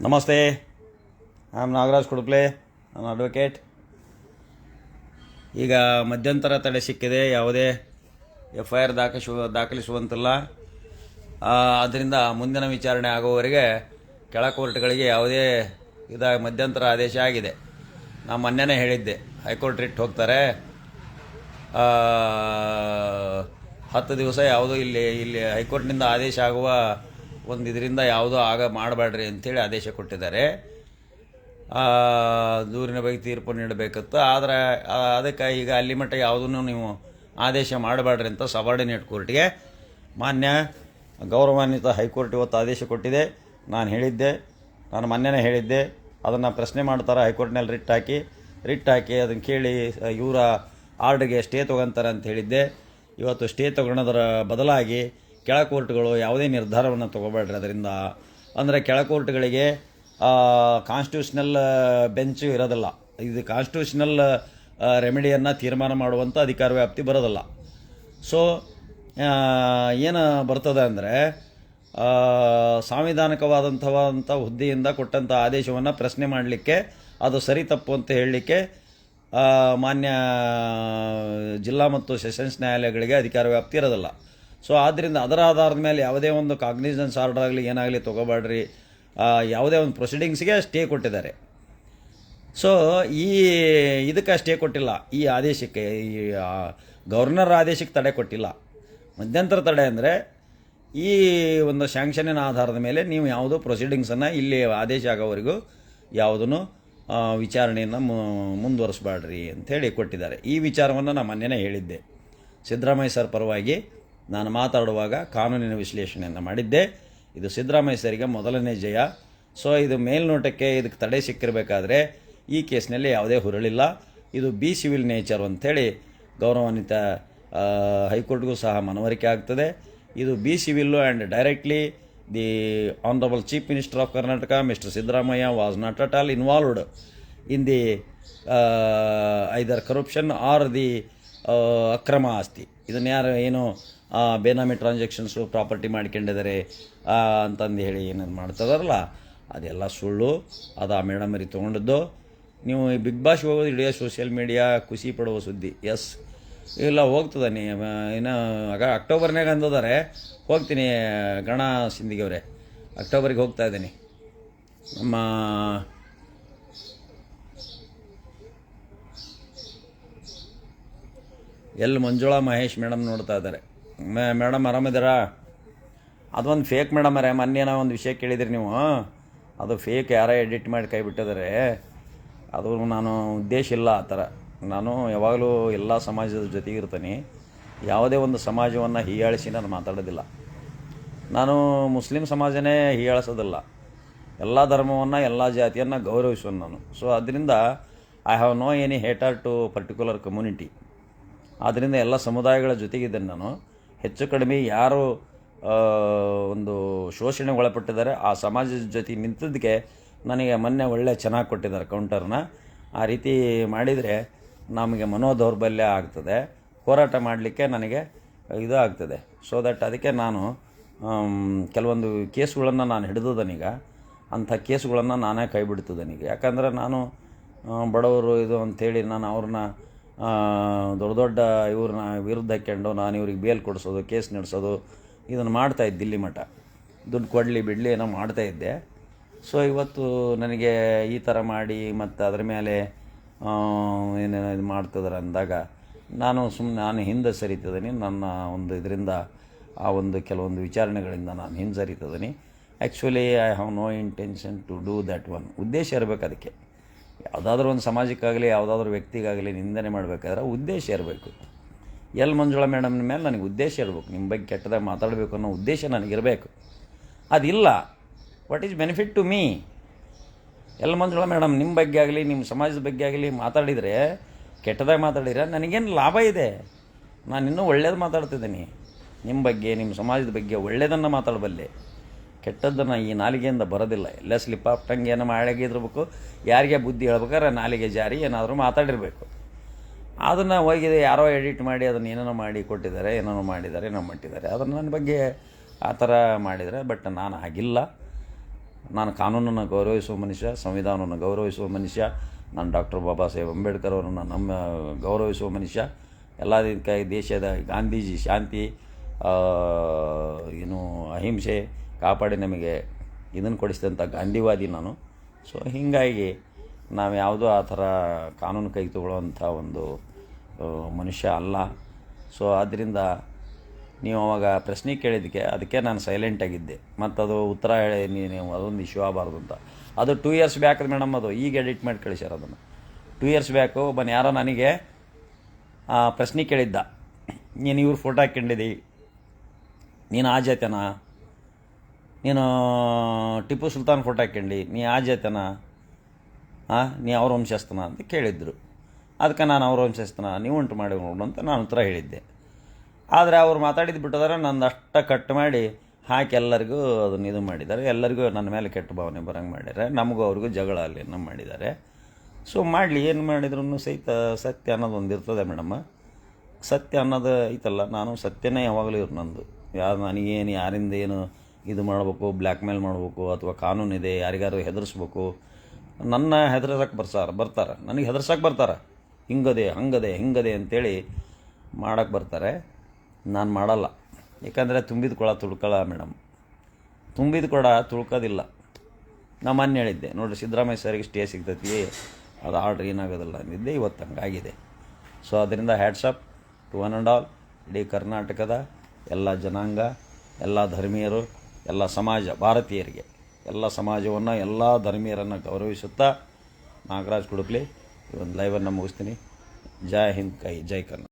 ನಮಸ್ತೆ. I am Nagaraj Kudupale. ನಾನು advocate ಈಗ ಮಧ್ಯಂತರ ತಡೆ ಸಿಕ್ಕಿದೆ. ಯಾವುದೇ ಎಫ್ ಐ ಆರ್ ದಾಖಲಿಸುವ ದಾಖಲಿಸುವಂತಿಲ್ಲ. ಆ, ಅದರಿಂದ ಮುಂದಿನ ವಿಚಾರಣೆ ಆಗುವವರೆಗೆ ಕೆಳ ಕೋರ್ಟ್ಗಳಿಗೆ ಯಾವುದೇ ಇದ ಮಧ್ಯಂತರ ಆದೇಶ ಆಗಿದೆ. ನಾನು ಮೊನ್ನೆನೇ ಹೇಳಿದ್ದೆ. ಹೈಕೋರ್ಟ್ ರಿಟ್ ಹೋಗ್ತಾರೆ. ಹತ್ತು ದಿವಸ ಯಾವುದೂ ಇಲ್ಲಿ ಇಲ್ಲಿ ಹೈಕೋರ್ಟ್ನಿಂದ ಆದೇಶ ಆಗುವ ಒಂದು ಇದರಿಂದ ಯಾವುದೋ ಆಗ ಮಾಡಬೇಡ್ರಿ ಅಂಥೇಳಿ ಆದೇಶ ಕೊಟ್ಟಿದ್ದಾರೆ. ದೂರಿನ ಬಗ್ಗೆ ತೀರ್ಪು ನೀಡಬೇಕಿತ್ತು ಆದರೆ ಅದಕ್ಕೆ ಈಗ ಅಲ್ಲಿ ಮಟ್ಟ ಯಾವುದನ್ನು ನೀವು ಆದೇಶ ಮಾಡಬೇಡ್ರಿ ಅಂತ ಸಬಾರ್ಡಿನೇಟ್ ಕೋರ್ಟ್ಗೆ. ಮಾನ್ಯ ಗೌರವಾನ್ವಿತ ಹೈಕೋರ್ಟ್ ಇವತ್ತು ಆದೇಶ ಕೊಟ್ಟಿದೆ. ನಾನು ಹೇಳಿದ್ದೆ, ನಾನು ಮೊನ್ನೆನೇ ಹೇಳಿದ್ದೆ. ಅದನ್ನು ಪ್ರಶ್ನೆ ಮಾಡ್ತಾರೆ ಹೈಕೋರ್ಟ್ನಲ್ಲಿ ರಿಟ್ ಹಾಕಿ. ರಿಟ್ ಹಾಕಿ ಅದನ್ನು ಕೇಳಿ, ಇವರ ಆರ್ಡ್ರಿಗೆ ಸ್ಟೇ ತೊಗೊಂತಾರೆ ಅಂತ ಹೇಳಿದ್ದೆ. ಇವತ್ತು ಸ್ಟೇ ತಗೊಳೋದರ ಬದಲಾಗಿ ಕೆಳ ಕೋರ್ಟ್ಗಳು ಯಾವುದೇ ನಿರ್ಧಾರವನ್ನು ತಗೋಬೇಡ್ರಿ ಅದರಿಂದ. ಅಂದರೆ ಕೆಳ ಕೋರ್ಟ್ಗಳಿಗೆ ಕಾನ್ಸ್ಟಿಟ್ಯೂಷನಲ್ ಬೆಂಚು ಇರೋದಿಲ್ಲ. ಇದು ಕಾನ್ಸ್ಟಿಟ್ಯೂಷನಲ್ ರೆಮಿಡಿಯನ್ನು ತೀರ್ಮಾನ ಮಾಡುವಂಥ ಅಧಿಕಾರ ವ್ಯಾಪ್ತಿ ಬರೋದಿಲ್ಲ. ಸೊ ಏನು ಬರ್ತದೆ ಅಂದರೆ ಸಾಂವಿಧಾನಿಕವಾದಂಥವಂಥ ಹುದ್ದೆಯಿಂದ ಕೊಟ್ಟಂಥ ಆದೇಶವನ್ನು ಪ್ರಶ್ನೆ ಮಾಡಲಿಕ್ಕೆ, ಅದು ಸರಿ ತಪ್ಪು ಅಂತ ಹೇಳಲಿಕ್ಕೆ ಮಾನ್ಯ, ಜಿಲ್ಲಾ ಮತ್ತು ಸೆಷನ್ಸ್ ನ್ಯಾಯಾಲಯಗಳಿಗೆ ಅಧಿಕಾರ ವ್ಯಾಪ್ತಿ ಇರೋದಿಲ್ಲ. ಸೊ ಆದ್ದರಿಂದ ಅದರ ಆಧಾರದ ಮೇಲೆ ಯಾವುದೇ ಒಂದು ಕಾಗ್ನಿಜೆನ್ಸ್ ಆರ್ಡರ್ ಆಗಲಿ, ಏನಾಗಲಿ ತೊಗೋಬೇಡ್ರಿ. ಯಾವುದೇ ಒಂದು ಪ್ರೊಸೀಡಿಂಗ್ಸ್ಗೆ ಸ್ಟೇ ಕೊಟ್ಟಿದ್ದಾರೆ. ಸೊ ಈ ಇದಕ್ಕೆ ಸ್ಟೇ ಕೊಟ್ಟಿಲ್ಲ. ಈ ಆದೇಶಕ್ಕೆ, ಈ ಗವರ್ನರ್ ಆದೇಶಕ್ಕೆ ತಡೆ ಕೊಟ್ಟಿಲ್ಲ. ಮಧ್ಯಂತರ ತಡೆ ಅಂದರೆ, ಈ ಒಂದು ಶಾಂಕ್ಷನಿನ ಆಧಾರದ ಮೇಲೆ ನೀವು ಯಾವುದೋ ಪ್ರೊಸೀಡಿಂಗ್ಸನ್ನು ಇಲ್ಲಿ ಆದೇಶ ಆಗೋವರೆಗೂ ಯಾವುದನ್ನು ವಿಚಾರಣೆಯನ್ನು ಮುಂದುವರಿಸಬೇಡ್ರಿ ಅಂಥೇಳಿ ಕೊಟ್ಟಿದ್ದಾರೆ. ಈ ವಿಚಾರವನ್ನು ನಾನು ಮೊನ್ನೆನೇ ಹೇಳಿದ್ದೆ. ಸಿದ್ದರಾಮಯ್ಯ ಸರ್ ಪರವಾಗಿ ನಾನು ಮಾತಾಡುವಾಗ ಕಾನೂನಿನ ವಿಶ್ಲೇಷಣೆಯನ್ನು ಮಾಡಿದ್ದೆ. ಇದು ಸಿದ್ದರಾಮಯ್ಯ ಸರಿಗೆ ಮೊದಲನೇ ಜಯ. ಸೊ ಇದು ಮೇಲ್ನೋಟಕ್ಕೆ ಇದಕ್ಕೆ ತಡೆ ಸಿಕ್ಕಿರಬೇಕಾದ್ರೆ ಈ ಕೇಸ್ನಲ್ಲಿ ಯಾವುದೇ ಹುರಳಿಲ್ಲ. ಇದು ಬಿ ಸಿವಿಲ್ ನೇಚರ್ ಅಂಥೇಳಿ ಗೌರವಾನ್ವಿತ ಹೈಕೋರ್ಟ್ಗೂ ಸಹ ಮನವರಿಕೆ ಆಗ್ತದೆ. ಇದು B civil and directly the honourable chief minister of Karnataka, mister Siddaramaiah was not at all involved in the either corruption or the ಅಕ್ರಮ ಆಸ್ತಿ. ಇದನ್ನು ಯಾರು ಏನು ಬೇನಾಮಿ ಟ್ರಾನ್ಸಾಕ್ಷನ್ಸು ಪ್ರಾಪರ್ಟಿ ಮಾಡ್ಕೊಂಡಿದ್ದಾರೆ ಅಂತಂದು ಹೇಳಿ ಏನೇನು ಮಾಡ್ತದಾರಲ್ಲ ಅದೆಲ್ಲ ಸುಳ್ಳು. ಅದು ಆ ಮೇಡಮರಿ ತೊಗೊಂಡದ್ದು. ನೀವು ಈ ಬಿಗ್ ಬಾಸ್ ಹೋಗೋದು ಇಡೀ ಸೋಷಿಯಲ್ ಮೀಡಿಯಾ ಖುಷಿ ಪಡುವ ಸುದ್ದಿ. ಎಸ್ ಇಲ್ಲ, ಹೋಗ್ತದೆ ನೀ ಇನ್ನು ಆಗ ಅಕ್ಟೋಬರ್ನಾಗ ಅಂದಿದ್ದಾರೆ ಹೋಗ್ತೀನಿ, ಗಣ ಸಿಂಧಿಗೆ ಅವರೇ. ಅಕ್ಟೋಬರಿಗೆ ಹೋಗ್ತಾ ಇದ್ದೀನಿ. ನಮ್ಮ ಎಲ್ಲಿ ಮಂಜುಳಾ ಮಹೇಶ್ ಮೇಡಮ್ ನೋಡ್ತಾ ಇದ್ದಾರೆ. ಮೇಡಮ್ ಆರಾಮಿದ್ದೀರಾ? ಅದೊಂದು ಫೇಕ್ ಮೇಡಮ್ ಅರೇ ಮೊನ್ನೆ ನಾವು ಒಂದು ವಿಷಯ ಕೇಳಿದ್ರಿ ನೀವು. ಅದು ಫೇಕ್ ಯಾರೋ ಎಡಿಟ್ ಮಾಡಿ ಕೈ ಬಿಟ್ಟಿದ್ದಾರೆ. ಅದು ನಾನು ಉದ್ದೇಶ ಇಲ್ಲ ಆ ಥರ. ನಾನು ಯಾವಾಗಲೂ ಎಲ್ಲ ಸಮಾಜದ ಜೊತೆಗೆ ಇರ್ತೀನಿ. ಯಾವುದೇ ಒಂದು ಸಮಾಜವನ್ನು ಹೀಯಾಳಿಸಿ ನಾನು ಮಾತಾಡೋದಿಲ್ಲ. ನಾನು ಮುಸ್ಲಿಂ ಸಮಾಜನೇ ಹೀಯಾಳಿಸೋದಿಲ್ಲ. ಎಲ್ಲ ಧರ್ಮವನ್ನು, ಎಲ್ಲ ಜಾತಿಯನ್ನು ಗೌರವಿಸುವ ನಾನು. ಸೊ ಅದರಿಂದ I have no any hater to particular community ಆದ್ದರಿಂದ ಎಲ್ಲ ಸಮುದಾಯಗಳ ಜೊತೆಗಿದ್ದೇನೆ ನಾನು. ಹೆಚ್ಚು ಕಡಿಮೆ ಯಾರು ಒಂದು ಶೋಷಣೆ ಒಳಪಟ್ಟಿದ್ದಾರೆ, ಆ ಸಮಾಜದ ಜೊತೆ ನಿಂತಿದ್ದಕ್ಕೆ ನನಗೆ ಮೊನ್ನೆ ಒಳ್ಳೆ ಚೆನ್ನಾಗಿ ಕೊಟ್ಟಿದ್ದಾರೆ ಕೌಂಟರ್ನ. ಆ ರೀತಿ ಮಾಡಿದರೆ ನಮಗೆ ಮನೋದೌರ್ಬಲ್ಯ ಆಗ್ತದೆ. ಹೋರಾಟ ಮಾಡಲಿಕ್ಕೆ ನನಗೆ ಇದು ಆಗ್ತದೆ. ಸೊ ದಟ್ ಅದಕ್ಕೆ ನಾನು ಕೆಲವೊಂದು ಕೇಸುಗಳನ್ನು ನಾನು ಹಿಡಿದುದನೀಗ ಅಂಥ ಕೇಸುಗಳನ್ನು ನಾನೇ ಕೈ ಬಿಡ್ತದನೀಗ ಯಾಕಂದರೆ ನಾನು ಬಡವರು ಇದು ಅಂಥೇಳಿ ನಾನು ಅವ್ರನ್ನ ದೊಡ್ಡ ದೊಡ್ಡ ಇವ್ರನ್ನ ವಿರುದ್ಧ ಹಾಕ್ಕೊಂಡು ನಾನು ಇವ್ರಿಗೆ ಬೇಲ್ ಕೊಡಿಸೋದು, ಕೇಸ್ ನಡೆಸೋದು, ಇದನ್ನು ಮಾಡ್ತಾ ಇದ್ದೆ ಇಲ್ಲಿ ಮಠ. ದುಡ್ಡು ಕೊಡಲಿ ಬಿಡಲಿ ಏನೋ ಮಾಡ್ತಾ ಇದ್ದೆ. ಸೊ ಇವತ್ತು ನನಗೆ ಈ ಥರ ಮಾಡಿ ಮತ್ತು ಅದ್ರ ಮೇಲೆ ಏನೇನೋ ಇದು ಮಾಡ್ತಿದಾರೆ ಅಂದಾಗ ನಾನು ಸುಮ್ಮನೆ ನಾನು ಹಿಂದೆ ಸರಿತಿದ್ದೀನಿ. ನನ್ನ ಒಂದು ಇದರಿಂದ, ಆ ಒಂದು ಕೆಲವೊಂದು ವಿಚಾರಣೆಗಳಿಂದ ನಾನು ಹಿಂದೆ ಸರಿತಿದ್ದೀನಿ. Actually I have no intention to do that one ಉದ್ದೇಶ ಇರಬೇಕು ಅದಕ್ಕೆ. ಯಾವುದಾದ್ರೂ ಒಂದು ಸಮಾಜಕ್ಕಾಗಲಿ, ಯಾವುದಾದ್ರೂ ವ್ಯಕ್ತಿಗಾಗಲಿ ನಿಂದನೆ ಮಾಡಬೇಕಾದ್ರೆ ಉದ್ದೇಶ ಇರಬೇಕು. ಎಲ್ ಮಂಜುಳಾ ಮೇಡಮ್ನ ಮೇಲೆ ನನಗೆ ಉದ್ದೇಶ ಇರಬೇಕು. ನಿಮ್ಮ ಬಗ್ಗೆ ಕೆಟ್ಟದಾಗ ಮಾತಾಡಬೇಕು ಅನ್ನೋ ಉದ್ದೇಶ ನನಗಿರಬೇಕು. ಅದಿಲ್ಲ. What is benefit to me L Manjula madam, ನಿಮ್ಮ ಬಗ್ಗೆ ಆಗಲಿ, ನಿಮ್ಮ ಸಮಾಜದ ಬಗ್ಗೆ ಆಗಲಿ ಮಾತಾಡಿದರೆ, ಕೆಟ್ಟದಾಗ ಮಾತಾಡಿದರೆ ನನಗೇನು ಲಾಭ ಇದೆ? ನಾನು ಇನ್ನೂ ಒಳ್ಳೇದು ಮಾತಾಡ್ತಿದ್ದೀನಿ. ನಿಮ್ಮ ಬಗ್ಗೆ, ನಿಮ್ಮ ಸಮಾಜದ ಬಗ್ಗೆ ಒಳ್ಳೆಯದನ್ನು ಮಾತಾಡಬಲ್ಲೆ. ಕೆಟ್ಟದ್ದನ್ನು ಈ ನಾಲಿಗೆಯಿಂದ ಬರೋದಿಲ್ಲ. ಎಲ್ಲ ಸ್ಲಿಪ್ ಆಫ್ ಟಂಗ್ ಏನೋ ಮಾಡಾಗಿದ್ರಬೇಕು ಯಾರಿಗೆ ಬುದ್ಧಿ ಹೇಳ್ಬೇಕಾದ್ರೆ ನಾಲಿಗೆ ಜಾರಿ ಏನಾದರೂ ಮಾತಾಡಿರಬೇಕು. ಅದನ್ನು ಹೋಗಿದೆ ಯಾರೋ ಎಡಿಟ್ ಮಾಡಿ ಅದನ್ನು ಏನೇನೋ ಮಾಡಿ ಕೊಟ್ಟಿದ್ದಾರೆ, ಏನೇನೋ ಮಾಡಿದ್ದಾರೆ, ಏನೋ ಮಾಡಿದ್ದಾರೆ. ಅದನ್ನು ನನ್ನ ಬಗ್ಗೆ ಆ ಥರ ಮಾಡಿದರೆ ಬಟ್ ನಾನು ಹಾಗಿಲ್ಲ. ನಾನು ಕಾನೂನನ್ನು ಗೌರವಿಸುವ ಮನುಷ್ಯ, ಸಂವಿಧಾನವನ್ನು ಗೌರವಿಸುವ ಮನುಷ್ಯ, ನಾನು ಡಾಕ್ಟರ್ ಬಾಬಾ ಸಾಹೇಬ್ ಅಂಬೇಡ್ಕರ್ ಅವರನ್ನು ನಮ್ಮ ಗೌರವಿಸುವ ಮನುಷ್ಯ. ಎಲ್ಲ ದೇಶದ ಗಾಂಧೀಜಿ ಶಾಂತಿ ಏನು ಅಹಿಂಸೆ ಕಾಪಾಡಿ ನಮಗೆ ಇದನ್ನು ಕೊಡಿಸಿದಂಥ ಗಾಂಧಿವಾದಿ ನಾನು. ಸೊ ಹೀಗಾಗಿ ನಾವು ಯಾವುದೋ ಆ ಥರ ಕಾನೂನು ಕೈ ತಗೊಳ್ಳುವಂಥ ಒಂದು ಮನುಷ್ಯ ಅಲ್ಲ. ಸೊ ಆದ್ದರಿಂದ ನೀವು ಅವಾಗ ಪ್ರಶ್ನೆ ಕೇಳಿದ್ದಕ್ಕೆ ಅದಕ್ಕೆ ನಾನು ಸೈಲೆಂಟಾಗಿದ್ದೆ ಮತ್ತು ಅದು ಉತ್ತರ ಹೇಳಿ ನೀವು ಅದೊಂದು ಇಶ್ಯೂ ಆಗಬಾರ್ದು ಅಂತ. ಅದು ಟೂ ಇಯರ್ಸ್ ಬ್ಯಾಕ್ ಮೇಡಮ್ ಅದು. ಈಗ ಎಡಿಟ್ ಮಾಡಿ ಕಳಿಸ್ಯಾರ ಅದನ್ನು. ಟೂ ಇಯರ್ಸ್ ಬ್ಯಾಕು ಒಬ್ಬನ ಯಾರೋ ನನಗೆ ಪ್ರಶ್ನೆ ಕೇಳಿದ್ದ. ನೀನು ಇವ್ರ ಫೋಟೋ ಹಾಕ್ಕೊಂಡಿದ್ದಿ ನೀನು ಆ ನೀನು ಟಿಪ್ಪು ಸುಲ್ತಾನ್ ಫೋಟೋ ಹಾಕ್ಕೊಂಡಿ ನೀ ಆ ಜಾತಿನಾ ಹಾಂ ನೀ ಅವ್ರ ವಂಶಸ್ಥನ ಅಂತ ಕೇಳಿದ್ರು. ಅದಕ್ಕೆ ನಾನು ಅವ್ರ ವಂಶಸ್ಥನ ನೀವು ಉಂಟು ಮಾಡಿ ನೋಡು ಅಂತ ನಾನು ಉತ್ತರ ಹೇಳಿದ್ದೆ. ಆದರೆ ಅವ್ರು ಮಾತಾಡಿದ್ದು ಬಿಟ್ಟದಾರೆ, ನಂದು ಅಷ್ಟ ಕಟ್ ಮಾಡಿ ಹಾಕಿ ಎಲ್ಲರಿಗೂ ಅದನ್ನ ಇದು ಮಾಡಿದ್ದಾರೆ. ಎಲ್ಲರಿಗೂ ನನ್ನ ಮೇಲೆ ಕೆಟ್ಟ ಭಾವನೆ ಬರಂಗೆ ಮಾಡಿದ್ದಾರೆ ನಮಗೂ ಅವ್ರಿಗೂ ಜಗಳ ಅಲ್ಲಿ ನಮ್ಮ ಮಾಡಿದ್ದಾರೆ. ಸೊ ಮಾಡಲಿ, ಏನು ಮಾಡಿದ್ರು ಸಹಿತ ಸತ್ಯ ಅನ್ನೋದು ಒಂದು ಇರ್ತದೆ ಮೇಡಮ್ಮ ಸತ್ಯ ಅನ್ನೋದು ಐತಲ್ಲ, ನಾನು ಸತ್ಯನೇ ಯಾವಾಗಲೂ ಇರು ನಂದು. ಯಾರು, ನನಗೇನು, ಯಾರಿಂದ ಏನು ಇದು ಮಾಡಬೇಕು ಬ್ಲ್ಯಾಕ್ ಮೇಲ್ ಮಾಡಬೇಕು, ಅಥವಾ ಕಾನೂನಿದೆ ಯಾರಿಗಾರು ಹೆದರಿಸ್ಬೇಕು. ನನ್ನ ಹೆದರ್ಸಕ್ಕೆ ಬರ್ಸಾರ, ಬರ್ತಾರೆ. ನನಗೆ ಹೆದರ್ಸಕ್ಕೆ ಬರ್ತಾರೆ. ಹಿಂಗದೆ, ಹಂಗದೆ, ಹಿಂಗದೆ ಅಂತೇಳಿ ಮಾಡಕ್ಕೆ ಬರ್ತಾರೆ. ನಾನು ಮಾಡಲ್ಲ. ಯಾಕಂದರೆ ತುಂಬಿದ ಕೊಳ ತುಳ್ಕೊಳ ಮೇಡಮ್. ತುಂಬಿದ ಕೊಡ ತುಳ್ಕೋದಿಲ್ಲ. ನಾ ಮೊನ್ನೆ ಹೇಳಿದ್ದೆ, ನೋಡಿರಿ ಸಿದ್ದರಾಮಯ್ಯ ಸರ್ಗೆ ಸ್ಟೇ ಸಿಗ್ತೈತಿ, ಅದು ಆರ್ಡ್ರ್ ಏನಾಗೋದಿಲ್ಲ ಅಂದಿದ್ದೆ ಇವತ್ತು ಹಂಗಾಗಿದೆ. ಸೊ ಅದರಿಂದ hats off to one and all ಇಡೀ ಕರ್ನಾಟಕದ ಎಲ್ಲ ಜನಾಂಗ, ಎಲ್ಲ ಧರ್ಮೀಯರು ಎಲ್ಲ ಸಮಾಜ, ಭಾರತೀಯರಿಗೆ ಎಲ್ಲ ಸಮಾಜವನ್ನು, ಎಲ್ಲ ಧರ್ಮೀಯರನ್ನು ಗೌರವಿಸುತ್ತಾ ನಾಗರಾಜ್ ಕುಡುಕ್ಲಿ ಈ ಒಂದು ಲೈವನ್ನು ಮುಗಿಸ್ತೀನಿ. ಜೈ ಹಿಂದ್, ಕೈ ಜೈ ಕರ್ನಾಟಕ.